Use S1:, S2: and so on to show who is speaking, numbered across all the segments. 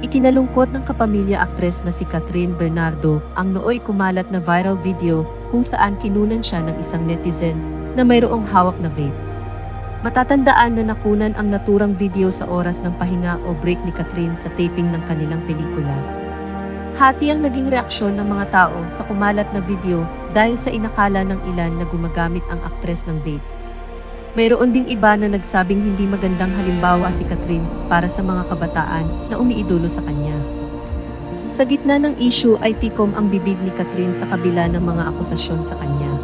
S1: Ikinalungkot ng kapamilya aktres na si Catherine Bernardo ang nooy kumalat na viral video kung saan kinunan siya ng isang netizen na mayroong hawak na vape. Matatandaan na nakunan ang naturang video sa oras ng pahinga o break ni Catherine sa taping ng kanilang pelikula. Hati ang naging reaksyon ng mga tao sa kumalat na video dahil sa inakala ng ilan na gumagamit ang aktres ng vape. Mayroon ding iba na nagsabing hindi magandang halimbawa si Catherine para sa mga kabataan na umiidolo sa kanya. Sa gitna ng issue ay tikom ang bibig ni Catherine sa kabila ng mga akusasyon sa kanya.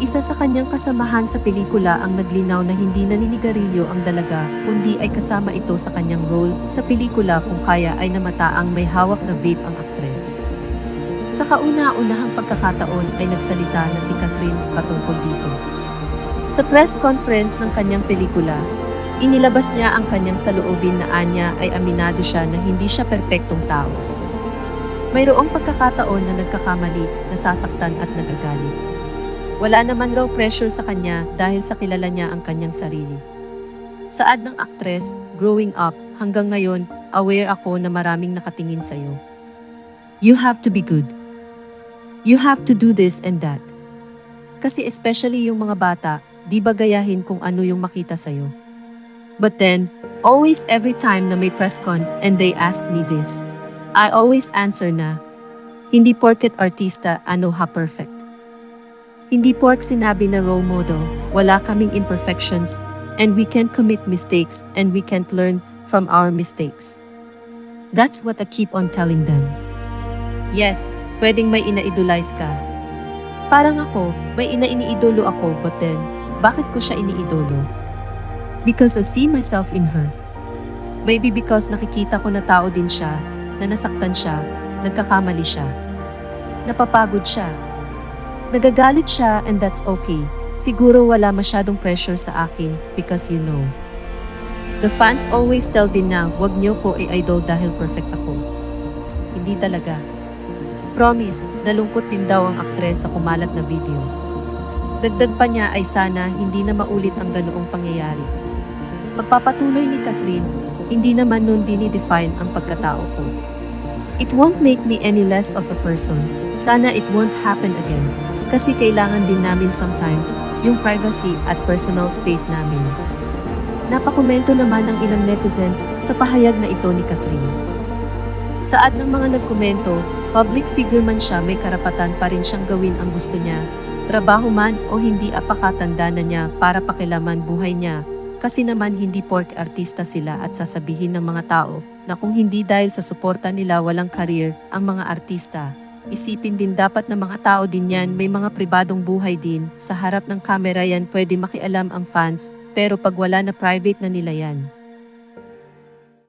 S1: Isa sa kanyang kasamahan sa pelikula ang naglinaw na hindi naninigarilyo ang dalaga kundi ay kasama ito sa kanyang role sa pelikula kung kaya ay namataang may hawak na vape ang aktres. Sa kauna-unahang pagkakataon ay nagsalita na si Catherine patungkol dito. Sa press conference ng kanyang pelikula, inilabas niya ang kanyang saloobin na anya ay aminado siya na hindi siya perpektong tao. Mayroong pagkakataon na nagkakamali, nasasaktan at nagagalit. Wala naman raw pressure sa kanya dahil sa kilala niya ang kanyang sarili. Saad ng aktres, growing up, hanggang ngayon, aware ako na maraming nakatingin sa'yo. You have to be good. You have to do this and that. Kasi especially yung mga bata, di ba gayahin kung ano yung makita sa'yo. But then, always every time na may press con and they ask me this, I always answer na, hindi porket artista ano ha perfect. Hindi pork sinabi na role model, wala kaming imperfections, and we can commit mistakes and we can't learn from our mistakes. That's what I keep on telling them. Yes, pwedeng may ina-idolize ka. Parang ako, may ina-iniidolo ako but then, bakit ko siya iniidolo? Because I see myself in her. Maybe because nakikita ko na tao din siya, na nasaktan siya, nagkakamali siya. Napapagod siya, Nagagalit siya and that's okay. Siguro wala masyadong pressure sa akin because you know. The fans always tell din na wag niyo ko i-idol dahil perfect ako. Hindi talaga. Promise, nalungkot din daw ang aktres sa kumalat na video. Dagdag pa niya ay sana hindi na maulit ang ganoong pangyayari. Pagpapatuloy ni Catherine, hindi naman nun dinidefine ang pagkatao ko. It won't make me any less of a person. Sana it won't happen again. Kasi kailangan din namin sometimes yung privacy at personal space namin. Napakomento naman ang ilang netizens sa pahayag na ito ni Catherine. Saad ng mga nagkomento, public figure man siya may karapatan pa rin siyang gawin ang gusto niya. Trabaho man o hindi apakatanda na niya para pakilaman buhay niya. Kasi naman hindi pork artista sila at sasabihin ng mga tao na kung hindi dahil sa suporta nila walang career ang mga artista, Isipin din dapat ng mga tao din yan may mga pribadong buhay din. Sa harap ng kamera yan pwede makialam ang fans, pero pag wala na private na nila yan.